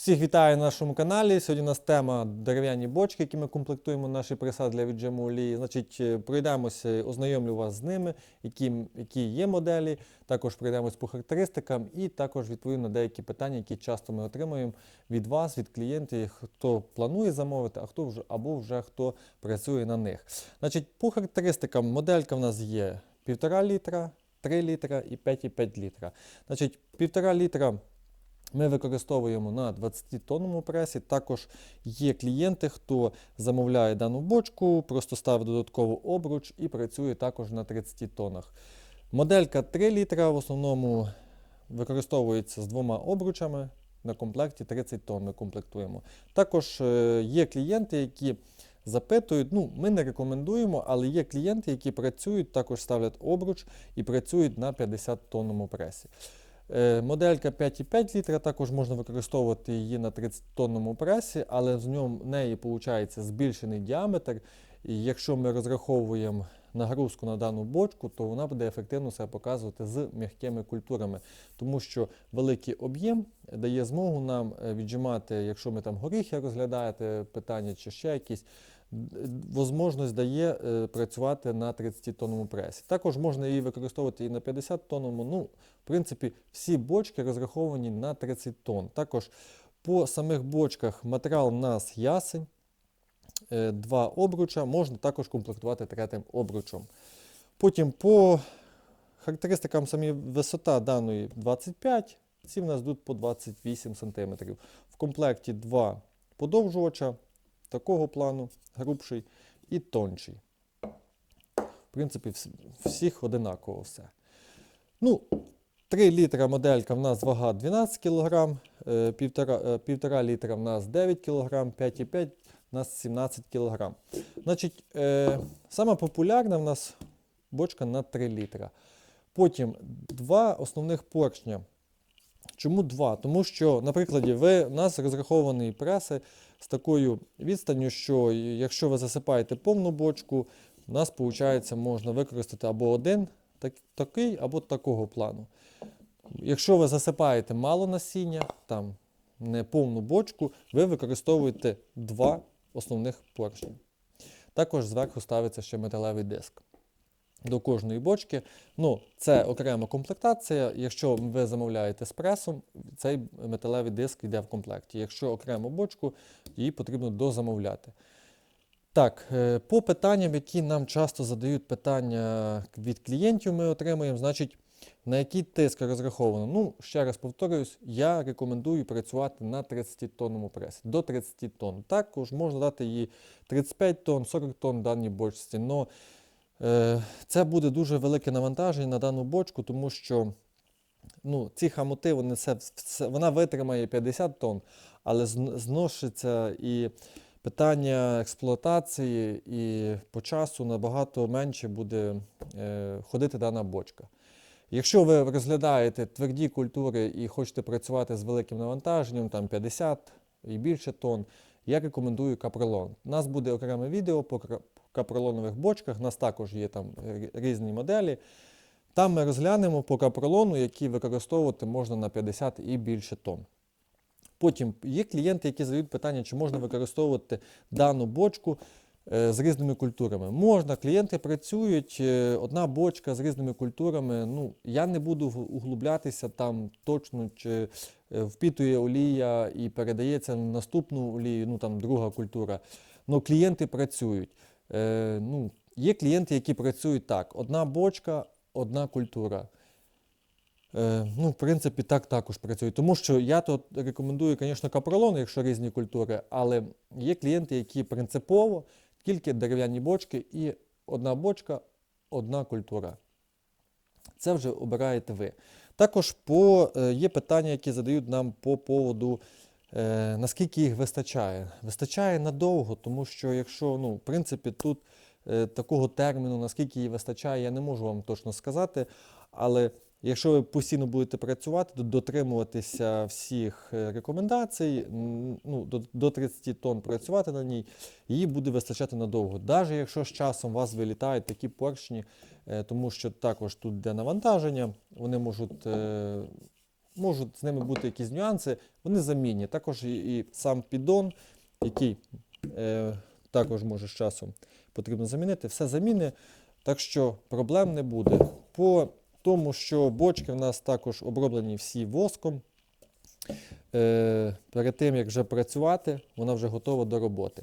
Всіх вітаю на нашому каналі. Сьогодні у нас тема дерев'яні бочки, які ми комплектуємо наші присади для віджиму олії. Значить, е, пройдемося, ознайомлю вас з ними, які, які є моделі. Також пройдемось по характеристикам і також відповім на деякі питання, які часто ми отримуємо від вас, від клієнтів, хто планує замовити, а хто вже або вже хто працює на них. Значить, по характеристикам моделька в нас є 1,5 літра, 3 літра і 5,5 літра. Значить, 1,5 літра. Ми використовуємо на 20-тонному пресі. Також є клієнти, хто замовляє дану бочку, просто ставить додатково обруч і працює також на 30 тоннах. Моделька 3 літра в основному використовується з двома обручами. На комплекті 30 тонн ми комплектуємо. Також е, є клієнти, які запитують, ну ми не рекомендуємо, але є клієнти, які працюють, також ставлять обруч і працюють на 50 тонному пресі. Е, Моделька 5,5 літра також можна використовувати її на 30-тонному пресі, але з ньому неї виходить збільшений діаметр. І якщо ми розраховуємо нагрузку на дану бочку, то вона буде ефективно себе показувати з м'якими культурами, тому що великий об'єм дає змогу нам е, віджимати, якщо ми там горіхи розглядаєте питання чи ще якісь. Возможність дає е, працювати на 30-тонному пресі. Також можна її використовувати і на 50-тонному. Ну, в принципі, всі бочки розраховані на 30 тонн. Також по самих бочках матеріал у нас ясень, е, два обруча, можна також комплектувати третім обручем. Потім по характеристикам самі висота даної 25, ці в нас йдуть по 28 см. В комплекті два подовжувача такого плану, грубший і тонший. В принципі, всіх одинаково все. Ну, 3 літра моделька в нас вага 12 кг, 1,5 літра в нас 9 кг, 5,5 в нас 17 кг. Значить, е, сама популярна в нас бочка на 3 літра. Потім два основних поршня. Чому два? Тому що, наприклад, ви, у нас розрахований преси з такою відстанню, що якщо ви засипаєте повну бочку, у нас виходить, можна використати або один так, такий, або такого плану. Якщо ви засипаєте мало насіння, там не повну бочку, ви використовуєте два основних поршні. Також зверху ставиться ще металевий диск до кожної бочки. Ну, це окрема комплектація. Якщо ви замовляєте з пресом, цей металевий диск йде в комплекті. Якщо окрему бочку, її потрібно дозамовляти. Так, е, по питанням, які нам часто задають питання від клієнтів, ми отримуємо, значить, на який тиск розраховано. Ну, ще раз повторюсь, я рекомендую працювати на 30-тонному пресі, до 30 тонн. Також можна дати їй 35 тонн, 40 тонн даній бочці. Но Це буде дуже велике навантаження на дану бочку, тому що ну, ці хамоти, вони все, все, вона витримає 50 тонн, але зн- зношиться і питання експлуатації, і по часу набагато менше буде е, ходити дана бочка. Якщо ви розглядаєте тверді культури і хочете працювати з великим навантаженням, там 50 і більше тонн, я рекомендую капролон. У нас буде окреме відео по капролонових бочках. У нас також є там е, різні моделі. Там ми розглянемо по капролону, які використовувати можна на 50 і більше тонн. Потім є клієнти, які задають питання, чи можна використовувати дану бочку е, з різними культурами. Можна, клієнти працюють, е, одна бочка з різними культурами. Ну, я не буду углублятися там точно, чи впітує олія і передається на наступну олію, ну там друга культура. Ну, клієнти працюють. Е, ну, є клієнти, які працюють так: одна бочка, одна культура. Е, ну, в принципі, так також працює. Тому що я тут рекомендую, звісно, капролон, якщо різні культури, але є клієнти, які принципово тільки дерев'яні бочки і одна бочка, одна культура. Це вже обираєте ви. Також по, е, є питання, які задають нам по поводу, е, наскільки їх вистачає. Вистачає надовго, тому що якщо, ну, в принципі, тут е, такого терміну, наскільки її вистачає, я не можу вам точно сказати. Але якщо ви постійно будете працювати, дотримуватися всіх е, рекомендацій, ну, до, до 30 тонн працювати на ній, її буде вистачати надовго. Навіть якщо з часом у вас вилітають такі поршні, е, тому що також тут йде навантаження, вони можуть е, можуть з ними бути якісь нюанси, вони замінні. Також і, і сам піддон, який е, також може з часом потрібно замінити, все заміни, так що проблем не буде. По тому, що бочки в нас також оброблені всі воском. Е, перед тим, як вже працювати, вона вже готова до роботи.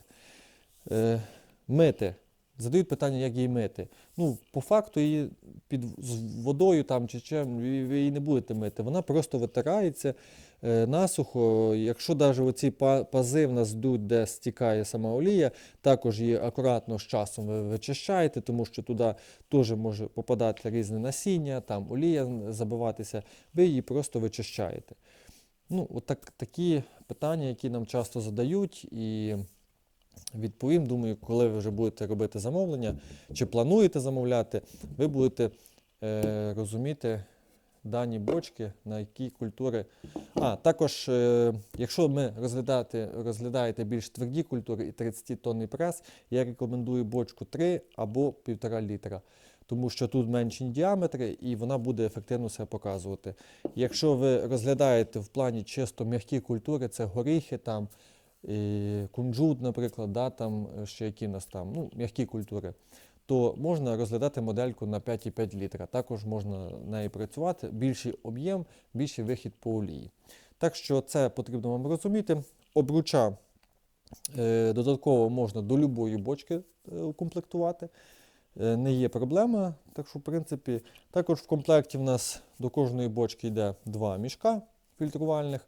Е, мити. Задають питання, як її мити. Ну, по факту її під з водою там чи чим ви її не будете мити. Вона просто витирається е, насухо. Якщо навіть оці пази в нас йдуть, де стікає сама олія, також її акуратно з часом ви вичищаєте, тому що туди теж може попадати різне насіння, там олія забиватися, ви її просто вичищаєте. Ну, от так, такі питання, які нам часто задають, і відповім, думаю, коли ви вже будете робити замовлення, чи плануєте замовляти, ви будете е, розуміти дані бочки, на які культури. А, також, е, якщо ми розглядати, розглядаєте більш тверді культури і 30 тонний прес, я рекомендую бочку 3 або 1,5 літра. Тому що тут менші діаметри і вона буде ефективно себе показувати. Якщо ви розглядаєте в плані чисто м'які культури, це горіхи, там, і кунжут, наприклад, да, там е, ще які нас там, ну, м'які культури, то можна розглядати модельку на 5,5 літра. Також можна нею працювати, більший об'єм, більший вихід по олії. Так що це потрібно вам розуміти. Обруча е, додатково можна до любої бочки е, укомплектувати. Е, не є проблема. Так що, в принципі, також в комплекті в нас до кожної бочки йде два мішка фільтрувальних.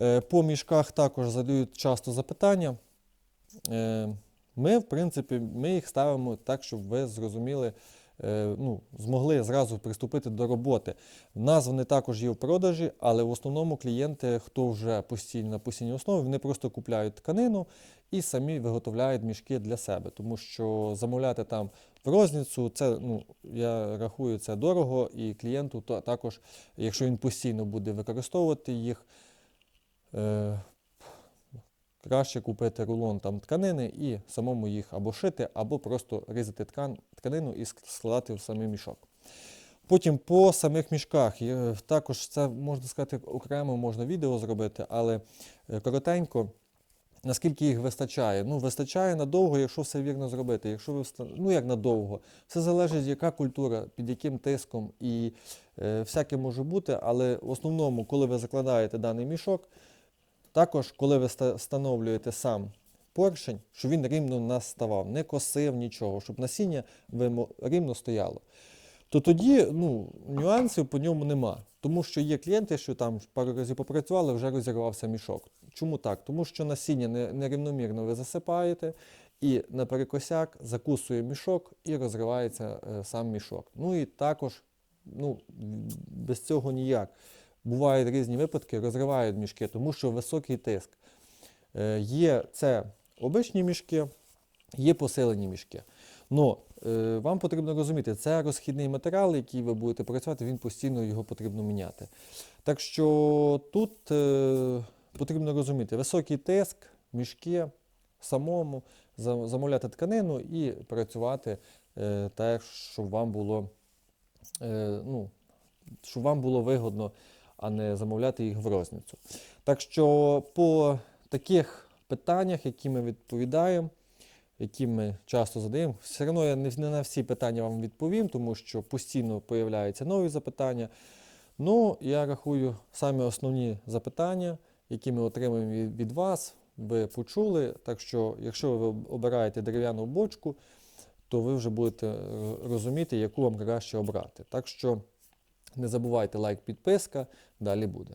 Е, По мішках також задають часто запитання. Е, Ми, в принципі, ми їх ставимо так, щоб ви зрозуміли, е, ну, змогли зразу приступити до роботи. В нас вони також є в продажі, але в основному клієнти, хто вже постійно на постійній основі, вони просто купляють тканину і самі виготовляють мішки для себе. Тому що замовляти там в розницю, це, ну, я рахую, це дорого, і клієнту також, якщо він постійно буде використовувати їх, е, краще купити рулон там тканини і самому їх або шити, або просто різати ткан, тканину і складати в самий мішок. Потім по самих мішках, також це можна сказати окремо можна відео зробити, але е, коротенько. Наскільки їх вистачає? Ну, вистачає надовго, якщо все вірно зробити. Якщо ви вста- ну як надовго, все залежить, яка культура, під яким тиском і е, всяке може бути. Але в основному, коли ви закладаєте даний мішок, також, коли ви встановлюєте сам поршень, щоб він рівно наставав, не косив нічого, щоб насіння рівно стояло. То тоді ну, нюансів по ньому нема. Тому що є клієнти, що там пару разів попрацювали, вже розірвався мішок. Чому так? Тому що насіння нерівномірно ви засипаєте, і наперекосяк закусує мішок і розривається е, сам мішок. Ну і також ну, без цього ніяк. Бувають різні випадки, розривають мішки, тому що високий тиск. Е, Є це обичні мішки, є посилені мішки. Но е, вам потрібно розуміти, це розхідний матеріал, який ви будете працювати, він постійно його потрібно міняти. Так що тут е, потрібно розуміти високий тиск, мішки самому, замовляти тканину і працювати так, щоб вам було, ну, щоб вам було вигодно, а не замовляти їх в розницю. Так що по таких питаннях, які ми відповідаємо, які ми часто задаємо, все одно я не, на всі питання вам відповім, тому що постійно появляються нові запитання. Ну, я рахую самі основні запитання, які ми отримуємо від, вас, ви почули. Так що, якщо ви обираєте дерев'яну бочку, то ви вже будете розуміти, яку вам краще обрати. Так що не забувайте лайк, підписка, далі буде.